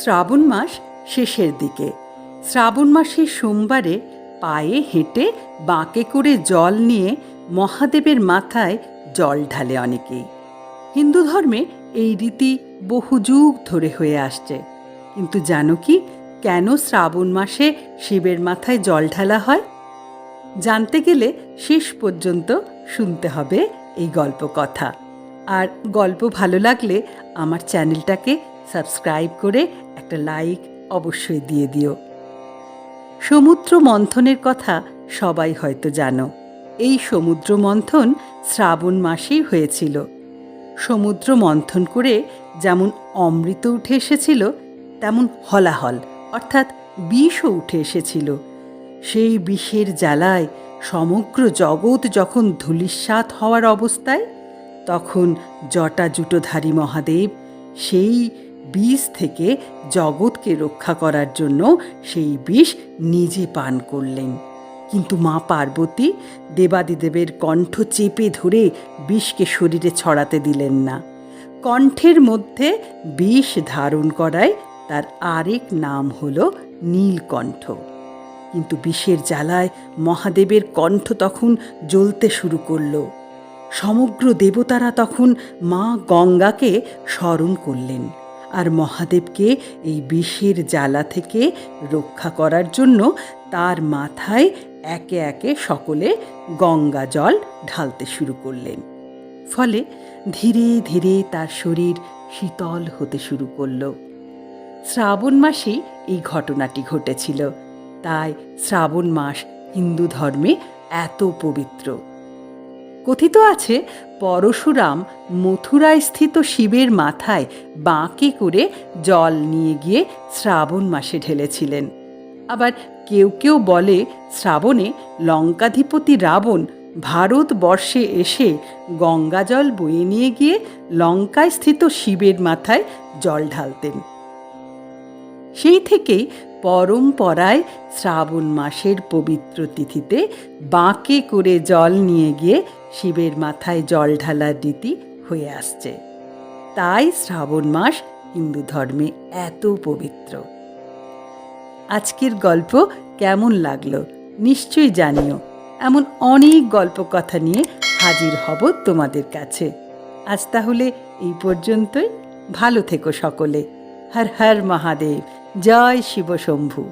শ্রাবণ মাস শেষের দিকে। শ্রাবণ মাসের সোমবারে পায়ে হেঁটে বাঁকে করে জল নিয়ে মহাদেবের মাথায় জল ঢালে অনেকেই হিন্দু ধর্মে এই রীতি বহু যুগ ধরে হয়ে আসছে। কিন্তু জানো কি, কেন শ্রাবণ মাসে শিবের মাথায় জল ঢালা হয়? জানতে গেলে শেষ পর্যন্ত শুনতে হবে এই গল্প কথা আর গল্প ভালো লাগলে আমার চ্যানেলটাকে সাবস্ক্রাইব করে একটা লাইক অবশ্যই দিয়ে দিও। সমুদ্র মন্থনের কথা সবাই হয়তো জানো। এই সমুদ্র মন্থন শ্রাবণ মাসেই হয়েছিল। সমুদ্র মন্থন করে যেমন অমৃত উঠে এসেছিল, তেমন হলাহল, অর্থাৎ বিষও উঠে এসেছিল। সেই বিষের জ্বালায় সমগ্র জগৎ যখন ধূলিস্বাত হওয়ার অবস্থায়, তখন জটা জুটোধারী মহাদেব সেই বিষ থেকে জগৎকে রক্ষা করার জন্য সেই বিষ নিজে পান করলেন। কিন্তু মা পার্বতী দেবাদিদেবের কণ্ঠ চেপে ধরে বিষকে শরীরে ছড়াতে দিলেন না। কণ্ঠের মধ্যে বিষ ধারণ করায় তার আরেক নাম হল নীলকণ্ঠ। কিন্তু বিষের জ্বালায় মহাদেবের কণ্ঠ তখন জ্বলতে শুরু করল। সমগ্র দেবতারা তখন মা গঙ্গাকে স্মরণ করলেন। আর মহাদেবকে এই বিষের জ্বালা থেকে রক্ষা করার জন্য তার মাথায় একে একে সকলে গঙ্গা জল ঢালতে শুরু করলেন। ফলে ধীরে ধীরে তার শরীর শীতল হতে শুরু করল। শ্রাবণ মাসেই এই ঘটনাটি ঘটেছিল। তাই শ্রাবণ মাস হিন্দু ধর্মে এত পবিত্র। কথিত আছে, পরশুরাম মথুরায় স্থিত শিবের মাথায় বাঁকে করে জল নিয়ে গিয়ে শ্রাবণ মাসে ঢেলেছিলেন। আবার কেউ কেউ বলে, শ্রাবণে লঙ্কাধিপতি রাবণ ভারতবর্ষে এসে গঙ্গাজল বয়ে নিয়ে গিয়ে লঙ্কায় স্থিত শিবের মাথায় জল ঢালতেন। সেই থেকেই পরম্পরায় শ্রাবণ মাসের পবিত্র তিথিতে বাঁকে করে জল নিয়ে গিয়ে শিবের মাথায় জল ঢালার রীতি হয়ে আসছে। তাই শ্রাবণ মাস হিন্দু ধর্মে এত পবিত্র। আজকের গল্প কেমন লাগল নিশ্চয়ই জানিও। এমন অনেক গল্প কথা নিয়ে হাজির হব তোমাদের কাছে। আজ তাহলে এই পর্যন্তই। ভালো থেকো সকলে। হর হর মহাদেব। জয় শিব শম্ভু